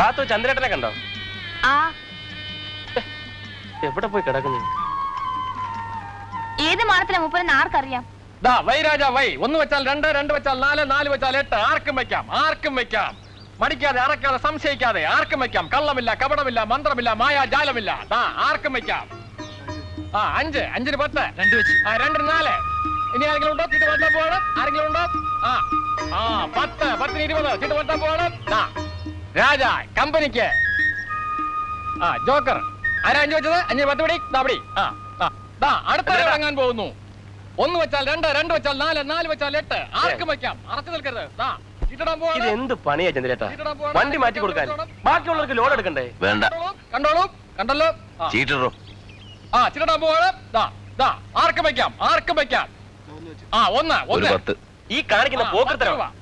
താത്തു ചന്ദ്രേട്ടനെ കണ്ടോ? ആ. എവിടെ പോയി കിടക്കുന്നു? ഏത് മാനത്തിലെ മൂപ്പരെന്ന് ആർക്കറിയാം? ദാ വൈ രാജാ വൈ. ഒന്ന് വെച്ചാൽ രണ്ട് രണ്ട് വെച്ചാൽ നാല് നാല് വെച്ചാൽ എട്ട്. ആർക്കും വെക്കാം ആർക്കും വെക്കാം. മടിക്കാതെ അറക്കാതെ സംശയിക്കാതെ ആർക്കും വെക്കാം. കള്ളമില്ല കപടമില്ല മന്ത്രമില്ല മായാജാലമില്ല. ദാ ആർക്കും വെക്കാം. ആ അഞ്ച് അഞ്ചിന് പത്ത്. രണ്ട് വെച്ച്. ആ രണ്ടിന് നാല്. ഇനി ആരെങ്കിലും ഉണ്ടോ? ചീട്ട് പോകണം ആരെങ്കിലും ഉണ്ടോ? ആ. ആ പത്ത് പത്തിന് ഇരുപത്. ചീട്ട് പറ്റാൻ പോകണം ദാ രാജ കമ്പനിക്ക്. ആ ജോക്കർ. ആരാ അഞ്ചു വെച്ചത്? അഞ്ചിന് പത്ത് പിടി ദാ പിടി. ആ ദാ അടുത്ത ഇറങ്ങാൻ പോകുന്നു? ഒന്ന് വെച്ചാൽ രണ്ട് രണ്ട് വെച്ചാൽ നാല് നാല് വെച്ചാൽ എട്ട്. ആർക്കും വെക്കാം. അറച്ചു നിൽക്കരുത്. ദാ ഇത് എന്ത് പണിയാ ചന്ദ്രേട്ടാ. വണ്ടി മാറ്റി കൊടുക്കാൻ. ബാക്കിയുള്ളവർക്ക് ലോഡ് എടുക്കണ്ടേ? വേണ്ട. കണ്ടോളൂ, കണ്ടല്ലോ. ആ. ചീറ്ററോ ആ ചിരടാൻ പോകണം ദാ ദാ ആർക്കും വെക്കാം ആർക്കും വെക്കാം. ആ ഒന്ന് ഒന്ന്. ഈ കാണിക്കുന്ന ആ, പോക്കത്തരം പത്ത് രൂപ.